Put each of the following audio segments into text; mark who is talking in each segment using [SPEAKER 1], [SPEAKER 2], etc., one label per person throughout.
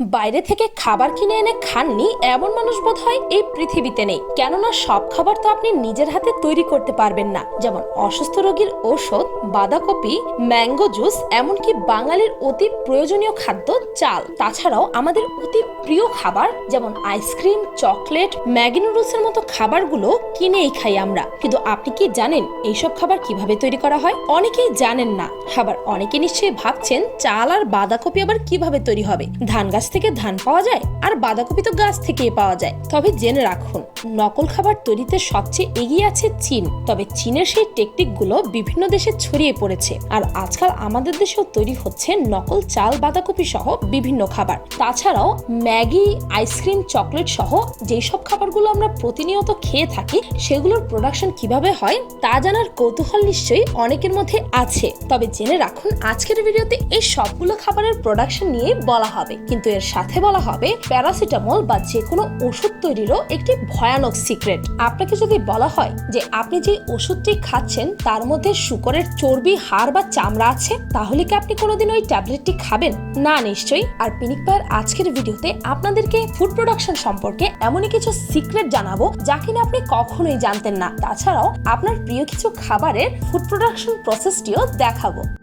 [SPEAKER 1] বাইরে থেকে খাবার কিনে এনে খাননি এমন মানুষ বোধ হয় এই পৃথিবীতে নেই। কেননা সব খাবার তো আপনি নিজের হাতে তৈরি করতে পারবেন না। যেমন অসুস্থ রোগীর ঔষধ, বাঁধাকপি, ম্যাঙ্গো জুস, এমনকি বাঙালির অতি প্রয়োজনীয় খাদ্য চাল। তাছাড়াও আমাদের অতি প্রিয় খাবার যেমন আইসক্রিম, চকলেট, ম্যাগি নুডলসের মতো খাবারগুলো কিনেই খাই আমরা। কিন্তু আপনি কি জানেন এইসব খাবার কীভাবে তৈরি করা হয়? অনেকেই জানেন না। আবার অনেকে নিশ্চয়ই ভাবছেন চাল আর বাঁধাকপি আবার কীভাবে তৈরি হবে? ধান গাছ থেকে ধান পাওয়া যায় আর বাঁধাকপি তো গাছ থেকেই পাওয়া যায়। তবে জেনে রাখুন, নকল খাবার তৈরিতে সবচেয়ে এগিয়ে আছে চীন। তবে চীনের সেই টেকনিকগুলো বিভিন্ন দেশে ছড়িয়ে পড়েছে। আর আজকাল আমাদের দেশেও তৈরি হচ্ছে নকল চাল, বাঁধাকপি সহ বিভিন্ন খাবার। তাছাড়াও ম্যাগি, আইসক্রিম, চকলেট সহ যেই সব খাবারগুলো আমরা প্রতিনিয়ত খেয়ে থাকি, সেগুলোর প্রোডাকশন কীভাবে হয় তা জানার কৌতূহল নিশ্চয়ই অনেকের মধ্যে আছে। তবে জেনে রাখুন, আজকের ভিডিওতে এই সবগুলো খাবারের প্রোডাকশন নিয়ে বলা হবে। কিন্তু এর সাথে বলা হবে, প্যারাসিটামল বা যে কোনো ওষুধ তৈরিরও একটি ভয়ানক সিক্রেট। আপনাকে যদি বলা হয় যে আপনি যে ওষুধটি খাচ্ছেন, তার মধ্যে শুকরের চর্বি, হাড় বা চামড়া আছে, তাহলে কি আপনি কোনোদিন ওই ট্যাবলেটটি খাবেন? না, নিশ্চয়ই। আর পিনিক পায়ের আজকের ভিডিওতে আপনাদেরকে ফুড প্রোডাকশন সম্পর্কে এমনই কিছু সিক্রেট জানাব, যা কিনা আপনি কখনোই জানতেন না। তাছাড়াও, আপনার প্রিয় কিছু খাবারের ফুড প্রোডাকশন প্রসেসটিও দেখাবো।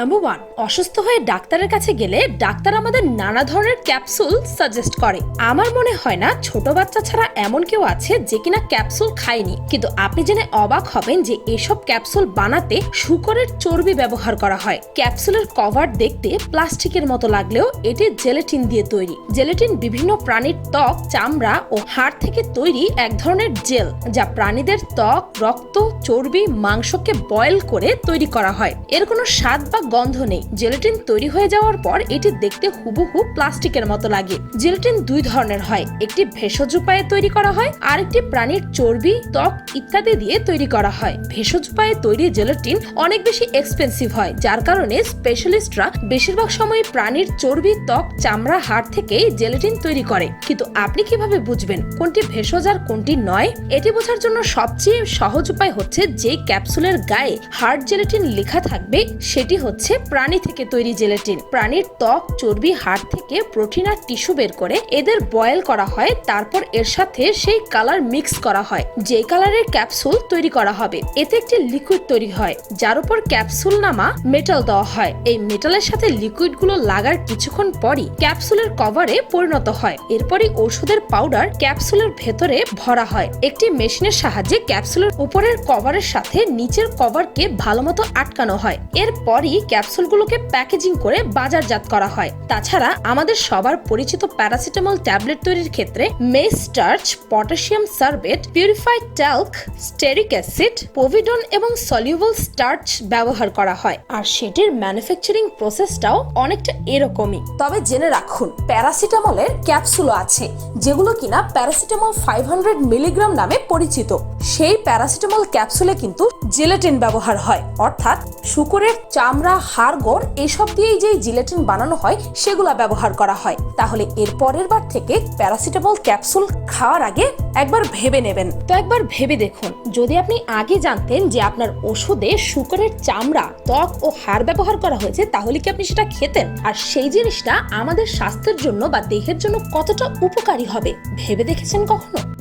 [SPEAKER 1] নাম্বার ওয়ান অসুস্থ হয়ে ডাক্তারের কাছে গেলে ডাক্তার আমাদের নানা ধরনের ক্যাপসুল সাজেস্ট করে। আমার মনে হয় না ছোট বাচ্চা ছাড়া এমন কেউ আছে যে কিনা ক্যাপসুল খায়নি। কিন্তু আপনি জেনে অবাক হবেন যে এসব ক্যাপসুল বানাতে শুকরের চর্বি ব্যবহার করা হয়। ক্যাপসুলের কভার দেখতে প্লাস্টিকের মতো লাগলেও এটি জেলেটিন দিয়ে তৈরি। জেলেটিন বিভিন্ন প্রাণীর ত্বক, চামড়া ও হাড় থেকে তৈরি এক ধরনের জেল যা প্রাণীদের ত্বক, রক্ত, চর্বি, মাংসকে বয়েল করে তৈরি করা হয়। এর কোনো স্বাদ বা গন্ধ নেই। জেলেটিন তৈরি হয়ে যাওয়ার পর এটি দেখতে হুবহু প্লাস্টিকের মতো লাগে। জেলেটিন দুই ধরনের হয়। একটি ভেষজ উপায়ে তৈরি করা হয় আর একটি প্রাণীর চর্বি, ত্বক ইত্যাদি দিয়ে তৈরি করা হয়। ভেষজ উপায়ে তৈরি জেলেটিন অনেক বেশি এক্সপেন্সিভ হয়, যার কারণে স্পেশালিস্টরা বেশিরভাগ সময় প্রাণীর চর্বি, ত্বক, চামড়া, হাড় থেকে জেলেটিন তৈরি করে। কিন্তু আপনি কীভাবে বুঝবেন কোনটি ভেষজ আর কোনটি নয়? এটি বোঝার জন্য সবচেয়ে সহজ উপায় হচ্ছে যে ক্যাপসুলের গায়ে হার্ড জেলেটিন লেখা থাকবে, সেটি হচ্ছে প্রাণী থেকে তৈরি জেলেটিন। প্রাণীর ত্বক, চর্বি, হাড় থেকে প্রোটিন আর টিস্যু বের করে এদের বয়েল করা হয়, তারপর এর সাথে সেই কালার মিক্স করা হয় যে কালারের ক্যাপসুল তৈরি করা হবে। এতে একটি লিকুইড তৈরি হয়, যার উপর ক্যাপসুল নামা মেটাল দেওয়া হয়। এই মেটালের সাথে লিকুইডগুলো লাগার কিছুক্ষণ পরই ক্যাপসুলের কভারে পরিণত হয়। এরপরই ওষুধের পাউডার ক্যাপসুলের ভেতরে ভরা হয়। একটি মেশিনের সাহায্যে ক্যাপসুলের উপরের কভারের সাথে নিচের কভারকে ভালোমতো আটকানো হয়। এরপরই ক্যাপসুলগুলোকে প্যাকেজিং করে বাজারজাত করা হয়। তাছাড়া আমাদের সবার পরিচিত প্যারাসিটামল ট্যাবলেট তৈরির ক্ষেত্রে maize starch, potassium sorbate, purified talc, stearic acid povidone এবং সলিউবল স্টার্চ ব্যবহার করা হয়। আর সেটির ম্যানুফ্যাকচারিং প্রসেসটাও অনেকটা এরকমই। তবে জেনে রাখুন, প্যারাসিটামলের ক্যাপসুলও আছে, যেগুলো কিনা প্যারাসিটামল ফাইভ হান্ড্রেড মিলিগ্রাম নামে পরিচিত। সেই প্যারাসিটামল ক্যাপসুলে কিন্তু জেলেটিন ব্যবহার হয়, অর্থাৎ শুকরের চামড়া হাড়গোড় এসব দিয়েই যেই জিলেটিন বানানো হয়, সেগুলা ব্যবহার করা হয়। তাহলে এর পরের বার থেকে প্যারাসিটামল ক্যাপসুল খাওয়ার আগে একবার ভেবে নেবেন। তো একবার ভেবে দেখুন, যদি আপনি আগে জানতেন যে আপনার ওষুধে শুকরের চামড়া, ত্বক ও হাড় ব্যবহার করা হয়েছে, তাহলে কি আপনি সেটা খেতেন? আর সেই জিনিসটা আমাদের স্বাস্থ্যের জন্য বা দেহের জন্য কতটা উপকারী হবে? ভেবে দেখেছেন কখনো?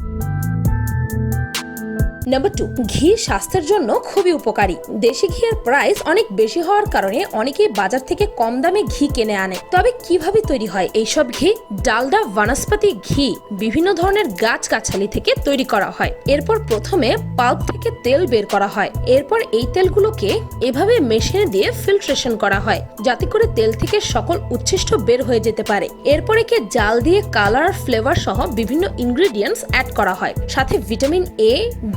[SPEAKER 1] নাম্বার টু ঘি স্বাস্থ্যের জন্য খুবই উপকারী। দেশি ঘিয়ের প্রাইস অনেক বেশি হওয়ার কারণে অনেকেই বাজার থেকে কম দামে ঘি কিনে আনে। তবে কীভাবে তৈরি হয় এইসব ঘি? ডালডা, বনস্পতি ঘি, বিভিন্ন ধরনের গাছ গাছালি থেকে তৈরি করা হয়। এরপর প্রথমে পাল্প থেকে তেল বের করা হয়। এরপর এই তেলগুলোকে এভাবে মেশিনে দিয়ে ফিল্ট্রেশন করা হয়, যাতে করে তেল থেকে সকল উচ্ছিষ্ট বের হয়ে যেতে পারে। এরপর একে জাল দিয়ে কালার ফ্লেভার সহ বিভিন্ন ইনগ্রেডিয়েন্টস অ্যাড করা হয়। সাথে ভিটামিন এ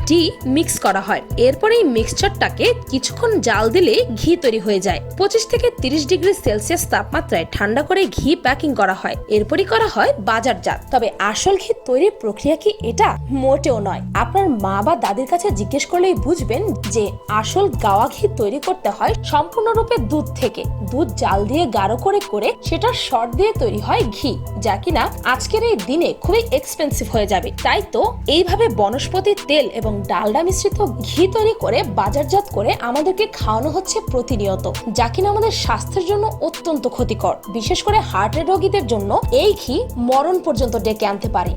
[SPEAKER 1] ডি মিক্স করা হয়। এরপর এই মিক্সচারটাকে কিছুক্ষণ জাল দিলে ঘি তৈরি হয়ে যায়। পঁচিশ থেকে তিরিশ ডিগ্রি সেলসিয়াস তাপমাত্রায় ঠান্ডা করে ঘি প্যাকিং করা হয়। এরপরই করা হয় বাজারজাত তবে আসল ঘি তৈরির প্রক্রিয়া কি এটা মোটেও নয়। আপনার মা বা দাদির কাছে জিজ্ঞেস করলেই বুঝবেন যে আসল গাওয়া ঘি তৈরি করতে হয় সম্পূর্ণরূপে দুধ থেকে। দুধ জাল দিয়ে গাঢ় করে করে সেটা শর্ট দিয়ে তৈরি হয় ঘি, যা কিনা আজকের এই দিনে খুবই এক্সপেন্সিভ হয়ে যাবে। তাই তো এইভাবে বনস্পতি তেল এবং ডালডা মিশ্রিত ঘি তৈরি করে বাজারজাত করে আমাদেরকে খাওয়ানো হচ্ছে প্রতিনিয়ত, যা কিনা আমাদের স্বাস্থ্যের জন্য অত্যন্ত ক্ষতিকর। বিশেষ করে হার্টের রোগীদের জন্য এই ঘি মরণ পর্যন্ত ডেকে আনতে পারে।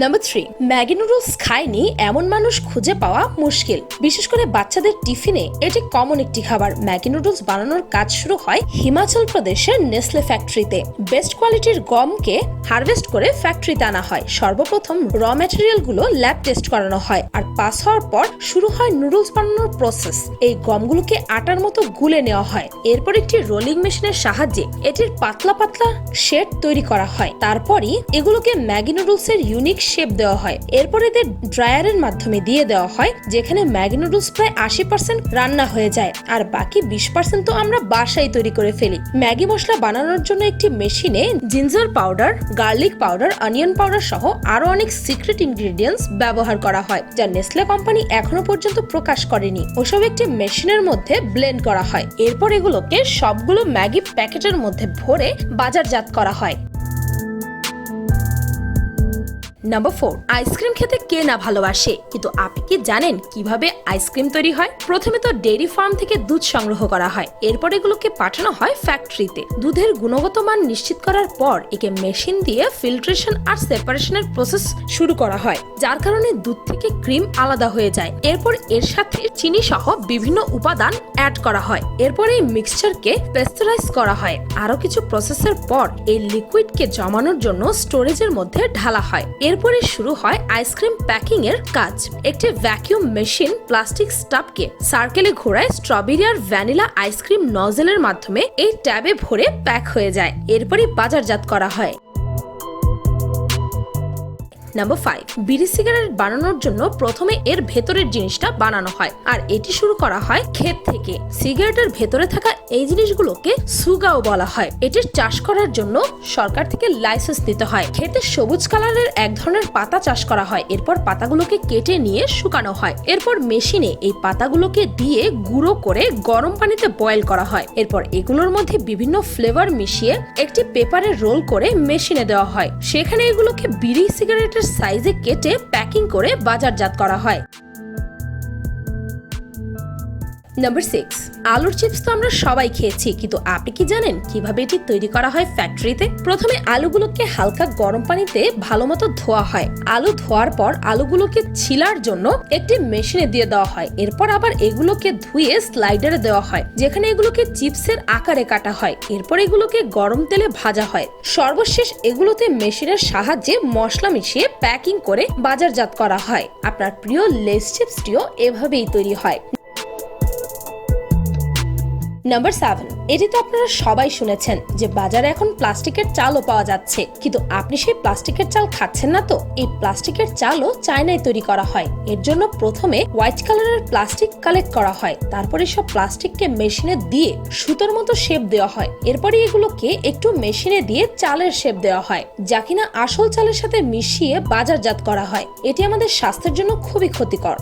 [SPEAKER 1] নাম্বার থ্রি ম্যাগি নুডলস খায়নি এমন মানুষ খুঁজে পাওয়া মুশকিল। বিশেষ করে বাচ্চাদের টিফিনে এটি কমন একটি খাবার। ম্যাগি নুডলস বানানোর কাজ শুরু হয় হিমাচল প্রদেশের নেসলে ফ্যাক্টরিতে বেস্ট কোয়ালিটির গমকে হারভেস্ট করে ফ্যাক্টরিতে আনা হয়। সর্বপ্রথম র ম্যাটেরিয়ালগুলো ল্যাব টেস্ট করানো হয় আর পাস হওয়ার পর শুরু হয় নুডলস বানানোর প্রসেস এই গমগুলোকে আটার মতো গুলে নেওয়া হয়। এরপর একটি রোলিং মেশিনের সাহায্যে এটির পাতলা পাতলা শেড তৈরি করা হয়। তারপরই এগুলোকে ম্যাগি নুডলস এর ইউনিক শেপ দেওয়া হয়। এরপর এদের ড্রায়ারের মাধ্যমে দিয়ে দেওয়া হয়, যেখানে ম্যাগি নুডলস প্রায় আশি পার্সেন্ট রান্না হয়ে যায়। আর বাকি বিশ পার্সেন্ট তো আমরা বাসায় তৈরি করে ফেলি। ম্যাগি মশলা বানানোর জন্য একটি মেশিনে ginger powder garlic powder onion powder সহ আরও অনেক সিক্রেট ইনগ্রিডিয়েন্টস ব্যবহার করা হয়, যা নেসলে কোম্পানি এখনও পর্যন্ত প্রকাশ করেনি। ওসব একটি মেশিনের মধ্যে ব্লেন্ড করা হয়। এরপর এগুলোকে সবগুলো ম্যাগি প্যাকেটের মধ্যে ভরে বাজারজাত করা হয়। নাম্বার ফোর আইসক্রিম খেতে কে না ভালোবাসে? কিন্তু আপনি কি জানেন কীভাবে আইসক্রিম তৈরি হয়? প্রথমে তো ডেইরি ফার্ম থেকে দুধ সংগ্রহ করা হয়। এরপর এগুলোকে পাঠানো হয় ফ্যাক্টরিতে দুধের গুণগত মান নিশ্চিত করার পর একে মেশিন দিয়ে ফিল্ট্রেশন আর সেপারেশনের প্রসেস শুরু করা হয়। যার কারণে দুধ থেকে ক্রিম আলাদা হয়ে যায়। এরপর এর সাথে চিনি সহ বিভিন্ন উপাদান অ্যাড করা হয়। এরপর এই মিক্সচারকে পেস্টারাইজ করা হয়। আরও কিছু প্রসেসের পর এই লিকুইডকে জমানোর জন্য স্টোরেজের মধ্যে ঢালা হয়। এরপরে শুরু হয় আইসক্রিম প্যাকিং এর কাজ। একটি ভ্যাকিউম মেশিন প্লাস্টিক স্টাবকে সার্কেলে ঘোরায় স্ট্রবেরি আর ভ্যানিলা আইসক্রিম নজেলের মাধ্যমে এই ট্যাবে ভরে প্যাক হয়ে যায়। এরপরই বাজারজাত করা হয়। নাম্বার ফাইভ বিড়ি সিগারেট বানানোর জন্য প্রথমে এর ভেতরের জিনিসটা বানানো হয়। আর এটি শুরু করা হয় ক্ষেত থেকে। সিগারেটের ভেতরে থাকা এই জিনিসগুলোকে সুগাও বলা হয়। এটির চাষ করার জন্য সরকার থেকে লাইসেন্স দিতে হয়। ক্ষেতে সবুজ কালারের এক ধরনের পাতা চাষ করা হয়। এরপর পাতাগুলোকে কেটে নিয়ে শুকানো হয়। এরপর মেশিনে এই পাতাগুলোকে দিয়ে গুঁড়ো করে গরম পানিতে বয়েল করা হয়। এরপর এগুলোর মধ্যে বিভিন্ন ফ্লেভার মিশিয়ে একটি পেপারে রোল করে মেশিনে দেওয়া হয়। সেখানে এগুলোকে বিড়ি সিগারেটের সাইজে কেটে প্যাকিং করে বাজারজাত করা হয়। নাম্বার সিক্স আলুর চিপস তো আমরা সবাই খেয়েছি, কিন্তু আপনি কি জানেন কীভাবে এটি তৈরি করা হয় ফ্যাক্টরিতে প্রথমে আলুগুলোকে হালকা গরম পানিতে ভালো মতো ধোয়া হয়। আলু ধোয়ার পর আলুগুলোকে ছিলার জন্য একটি মেশিনে দিয়ে দেওয়া হয়। এরপর আবার এগুলোকে ধুয়ে স্লাইডারে দেওয়া হয়, যেখানে এগুলোকে চিপসের আকারে কাটা হয়। এরপর এগুলোকে গরম তেলে ভাজা হয়। সর্বশেষ এগুলোতে মেশিনের সাহায্যে মশলা মিশিয়ে প্যাকিং করে বাজারজাত করা হয়। আপনার প্রিয় লেস চিপসটিও এভাবেই তৈরি হয়। নাম্বার সেভেন এটি তো আপনারা সবাই শুনেছেন যে বাজারে এখন প্লাস্টিকের চালও পাওয়া যাচ্ছে। কিন্তু আপনি সেই প্লাস্টিকের চাল খাচ্ছেন না তো? এই প্লাস্টিকের চালও চায়নায় তৈরি করা হয়। এর জন্য প্রথমে হোয়াইট কালারের প্লাস্টিক কালেক্ট করা হয়। তারপরে সব প্লাস্টিককে মেশিনে দিয়ে সুতোর মতো শেপ দেওয়া হয়। এরপরে এগুলোকে একটু মেশিনে দিয়ে চালের শেপ দেওয়া হয়, যা কিনা আসল চালের সাথে মিশিয়ে বাজারজাত করা হয়। এটি আমাদের স্বাস্থ্যের জন্য খুবই ক্ষতিকর।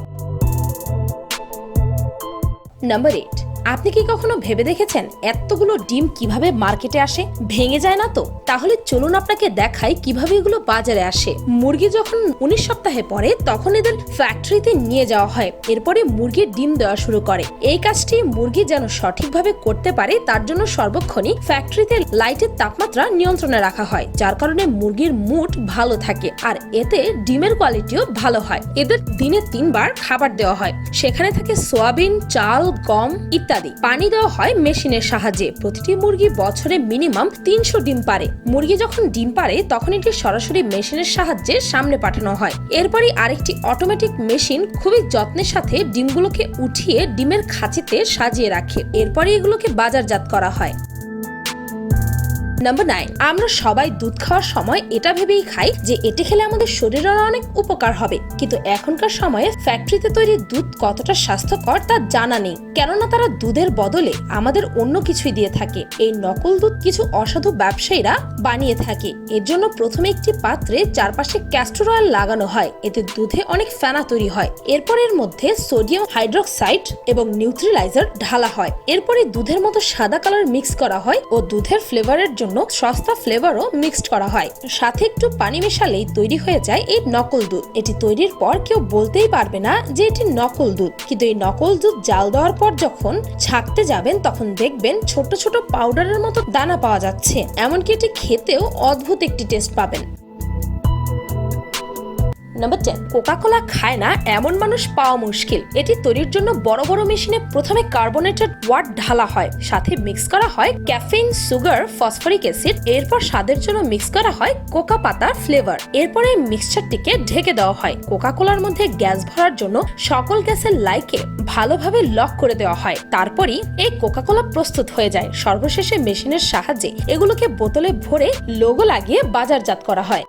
[SPEAKER 1] নাম্বার এইট আপনি কি কখনো ভেবে দেখেছেন এতগুলো ডিম কীভাবে মার্কেটে আসে? ভেঙে যায় না তো? তাহলে চলুন আপনাকে দেখাই কীভাবে এগুলো বাজারে আসে। মুরগি যখন উনিশ সপ্তাহে পরে তখন এদের ফ্যাক্টরিতে নিয়ে যাওয়া হয়। এরপরে মুরগির ডিম দেওয়া শুরু করে। এই কাজটি মুরগি যেন সঠিকভাবে করতে পারে, তার জন্য সর্বক্ষণই ফ্যাক্টরিতে লাইটের তাপমাত্রা নিয়ন্ত্রণে রাখা হয়, যার কারণে মুরগির মুড ভালো থাকে। আর এতে ডিমের কোয়ালিটিও ভালো হয়। এদের দিনে তিনবার খাবার দেওয়া হয়। সেখানে থাকে সোয়াবিন, চাল, গম ইত্যাদি। পানি দেওয়া হয় মেশিনের সাহায্যে। প্রতিটি মুরগি বছরে মিনিমাম তিনশো ডিম পারে। মুরগি যখন ডিম পারে, তখন এটি সরাসরি মেশিনের সাহায্যে সামনে পাঠানো হয়। এরপরই আরেকটি অটোমেটিক মেশিন খুবই যত্নের সাথে ডিমগুলোকে উঠিয়ে ডিমের খাঁচিতে সাজিয়ে রাখে। এরপরে এগুলোকে বাজারজাত করা হয়। নাম্বার নাইন আমরা সবাই দুধ খাওয়ার সময় এটা ভেবেই খাই যে এটি খেলে আমাদের শরীরের অনেক উপকার হবে। কিন্তু এখনকার সময়ে ফ্যাক্টরিতে তৈরি দুধ কতটা স্বাস্থ্যকর তা জানা নেই। কেননা তারা দুধের বদলে আমাদের অন্য কিছুই দিয়ে থাকে। এই নকল দুধ কিছু অসাধু ব্যবসায়ীরা বানিয়ে থাকে। এর জন্য প্রথমে একটি পাত্রে চারপাশে ক্যাস্টর অয়েল লাগানো হয়। এতে দুধে অনেক ফেনা তৈরি হয়। এরপর এর মধ্যে সোডিয়াম হাইড্রোক্সাইড এবং নিউট্রিলাইজার ঢালা হয়। এরপরে দুধের মতো সাদা কালার মিক্স করা হয় ও দুধের ফ্লেভারের জন্য সস্তা ফ্লেভারও মিক্সড করা হয়। সাথে একটু পানি মেশালেই তৈরি হয়ে যায় এই নকল দুধ। এটি তৈরির পর কেউ বলতেই পারবে না যে এটি নকল দুধ। কিন্তু এই নকল দুধ জাল দেওয়ার পর যখন ছাকতে যাবেন, তখন দেখবেন ছোট ছোট পাউডারের মতো দানা পাওয়া যাচ্ছে। এমনকি এটি খেতেও অদ্ভুত একটি টেস্ট পাবেন। নাম্বার টেন কোকা খায় না এমন মানুষ পাওয়া মুশকিল। এটি তৈরির জন্য বড় বড় মেশিনে প্রথমে কার্বনেটেড ওয়াট ঢালা হয়, সাথে মিক্স করা হয় ক্যাফেইন সুগার ফসফরিক অ্যাসিড এরপর স্বাদের জন্য মিক্স করা হয় কোকা পাতার ফ্লেভার এরপর এই মিক্সচারটিকে ঢেকে দেওয়া হয়। কোকা কোলার মধ্যে গ্যাস ভরার জন্য সকল গ্যাসের লাইকে ভালোভাবে লক করে দেওয়া হয়। তারপরই এই কোকা কোলা প্রস্তুত হয়ে যায়। সর্বশেষে মেশিনের সাহায্যে এগুলোকে বোতলে ভরে লোগো লাগিয়ে বাজারজাত করা হয়।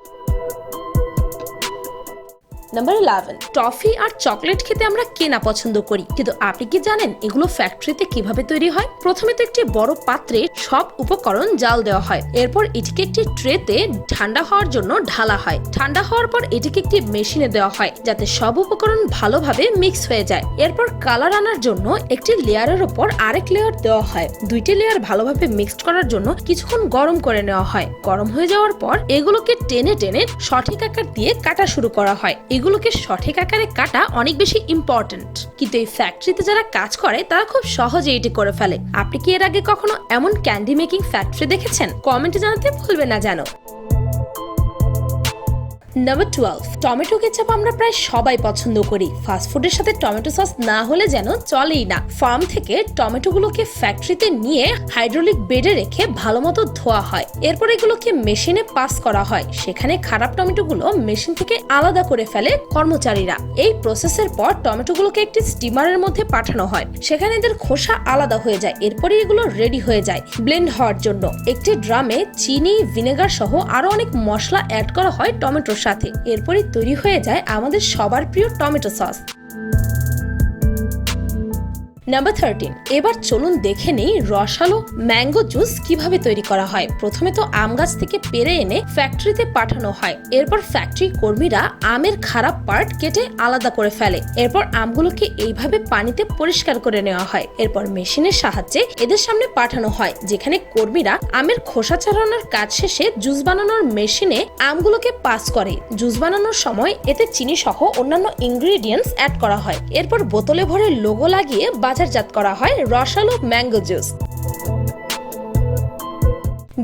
[SPEAKER 1] নাম্বার ইলেভেন টফি আর চকলেট খেতে আমরা কেনা পছন্দ করি। কিন্তু আপনি কি জানেন এগুলো ফ্যাক্টরিতে কীভাবে তৈরি হয়? প্রথমে তো একটি বড় পাত্রে সব উপকরণ জাল দেওয়া হয়। এরপর এটিকে একটি ট্রেতে ঠান্ডা হওয়ার জন্য ঢালা হয়। ঠান্ডা হওয়ার পর এটিকে একটি মেশিনে দেওয়া হয়, যাতে সব উপকরণ ভালোভাবে মিক্স হয়ে যায়। এরপর কালার আনার জন্য একটি লেয়ারের উপর আরেক লেয়ার দেওয়া হয়। দুইটি লেয়ার ভালোভাবে মিক্সড করার জন্য কিছুক্ষণ গরম করে নেওয়া হয়। গরম হয়ে যাওয়ার পর এগুলোকে টেনে টেনে সঠিক আকার দিয়ে কাটা শুরু করা হয়। এগুলোকে সঠিক আকারে কাটা অনেক বেশি ইম্পর্টেন্ট কিন্তু এই ফ্যাক্টরিতে যারা কাজ করে, তারা খুব সহজে এটি করে ফেলে। আপনি কি এর আগে কখনো এমন ক্যান্ডি মেকিং ফ্যাক্টরি দেখেছেন? কমেন্টে জানাতে ভুলবেন না জানো নাম্বার টুয়েলভ টমেটো কেচাপ আমরা প্রায় সবাই পছন্দ করি। ফাস্টফুডের সাথে টমেটো সস না হলে যেন চলেই না। ফার্ম থেকে টমেটোগুলোকে ফ্যাক্টরিতে নিয়ে হাইড্রোলিক বেডে রেখে ভালো মতো ধোয়া হয়। এরপর এগুলোকে মেশিনে পাস করা হয়। সেখানে খারাপ টমেটোগুলো মেশিন থেকে আলাদা করে ফেলে কর্মচারীরা। এই প্রসেসের পর টমেটোগুলোকে একটি স্টিমারের মধ্যে পাঠানো হয়। সেখানে এদের খোসা আলাদা হয়ে যায়। এরপরে এগুলো রেডি হয়ে যায় ব্লেন্ড হওয়ার জন্য। একটি ড্রামে চিনি ভিনেগার সহ আরও অনেক মশলা অ্যাড করা হয় টমেটোর সাথে। এরপরই তৈরি হয়ে যায় আমাদের সবার প্রিয় টমেটো সস। নাম্বার থার্টিন এবার চলুন দেখে নেই রসালো ম্যাঙ্গো জুস কীভাবে তৈরি করা হয়। প্রথমে তো আম গাছ থেকে পেরে এনে ফ্যাক্টরিতে পাঠানো হয়। এরপর ফ্যাক্টরি কর্মীরা আমের খারাপ পার্ট কেটে আলাদা করে ফেলে। এরপর আমগুলোকে এইভাবে পানিতে পরিষ্কার করে নেওয়া হয়। এরপর মেশিনের সাহায্যে এদের সামনে পাঠানো হয়, যেখানে কর্মীরা আমের খোসা ছাড়ানোর কাজ শেষে জুস বানানোর মেশিনে আমগুলোকে পাস করে। জুস বানানোর সময় এতে চিনি সহ অন্যান্য ইনগ্রিডিয়েন্টস অ্যাড করা হয়। এরপর বোতলে ভরে লোগো লাগিয়ে বাজারজাত করা হয় রসালো ম্যাঙ্গো জুস।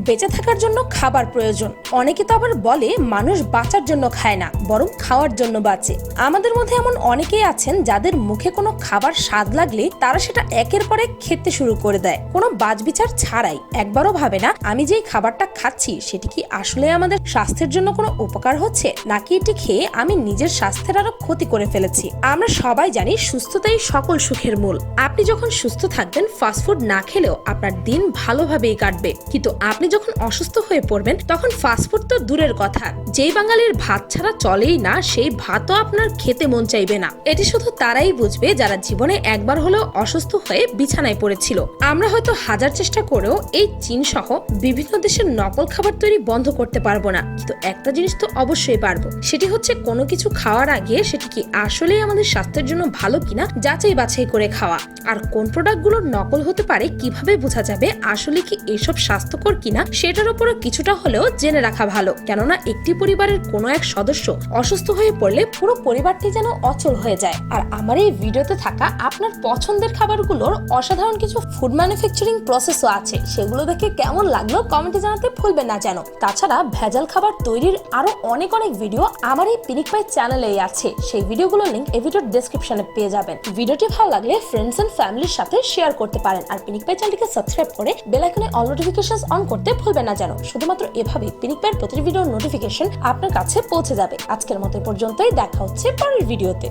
[SPEAKER 1] বেঁচে থাকার জন্য খাবার প্রয়োজন। অনেকে তো আবার বলে, মানুষ বাঁচার জন্য খায় না, বরং খাওয়ার জন্য বাঁচে। আমাদের মধ্যে এমন অনেকেই আছেন যাদের মুখে কোনো খাবার স্বাদ লাগলে তারা সেটা একের পর এক খেতে শুরু করে দেয়। কোনো বাজবিচার ছাড়াই। একবারও ভাবে না, আমি যেই খাবারটা খাচ্ছি, সেটি কি আসলে আমাদের স্বাস্থ্যের জন্য কোনো উপকার হচ্ছে? নাকি এটি খেয়ে আমি নিজের স্বাস্থ্যের আরও ক্ষতি করে ফেলেছি? আমরা সবাই জানি সুস্থতাই সকল সুখের মূল। আপনি যখন সুস্থ থাকবেন ফাস্টফুড না খেলেও আপনার দিন ভালোভাবেই কাটবে। কিন্তু আপনি যখন অসুস্থ হয়ে পড়বেন, তখন ফাস্টফুড তো দূরের কথা। যেই বাঙালির ভাত ছাড়া চলেই না, সেই ভাতও আপনার খেতে মন চাইবে না। এটি শুধু তারাই বুঝবে যারা জীবনে একবার হলেও অসুস্থ হয়ে বিছানায় পড়েছিল। আমরা হয়তো হাজার চেষ্টা করেও এই চীন সহ বিভিন্ন দেশের নকল খাবার তৈরি বন্ধ করতে পারব না। কিন্তু একটা জিনিস তো অবশ্যই পারব, সেটি হচ্ছে কোনো কিছু খাওয়ার আগে সেটি কি আসলেই আমাদের স্বাস্থ্যের জন্য ভালো কিনা, যাচাই বাছাই করে খাওয়া। আর কোন প্রোডাক্টগুলো নকল হতে পারে, কীভাবে বোঝা যাবে, আসলে কি এসব স্বাস্থ্যকর কিনা সেটার উপরও কিছুটা হলেও জেনে রাখা ভালো। কেননা একটি পরিবারের কোনো এক সদস্য অসুস্থ হয়ে পড়লে পুরো পরিবারটি যেন অচল হয়ে যায়। আর আমার এই ভিডিওতে থাকা আপনার পছন্দের খাবারগুলোর অসাধারণ কিছু ফুড ম্যানুফ্যাকচারিং প্রসেসও আছে। সেগুলো দেখে কেমন লাগল কমেন্টে জানাতে ভুলবেন না যেন। তাছাড়া ভেজাল খাবার তৈরির আরও অনেক অনেক ভিডিও আমার এই পিনিক পাই চ্যানেলেই আছে। সেই ভিডিওগুলোর লিংক এই ভিডিওর ডেসক্রিপশনে পেয়ে যাবেন। ভিডিওটি ভালো লাগলে ফ্রেন্ডস এন্ড ফ্যামিলির সাথে শেয়ার করতে পারেন। আর পিনিক পাই চ্যানেলটিকে সাবস্ক্রাইব করে বেল আইকনে অল নোটিফিকেশন অন করতে ভুলবেন না যেন। শুধুমাত্র এভাবে পিনিক প্যান্ট প্রতিটি ভিডিওর নোটিফিকেশন আপনার কাছে পৌঁছে যাবে। আজকের মতো পর্যন্তই। দেখা হচ্ছে পরের ভিডিওতে।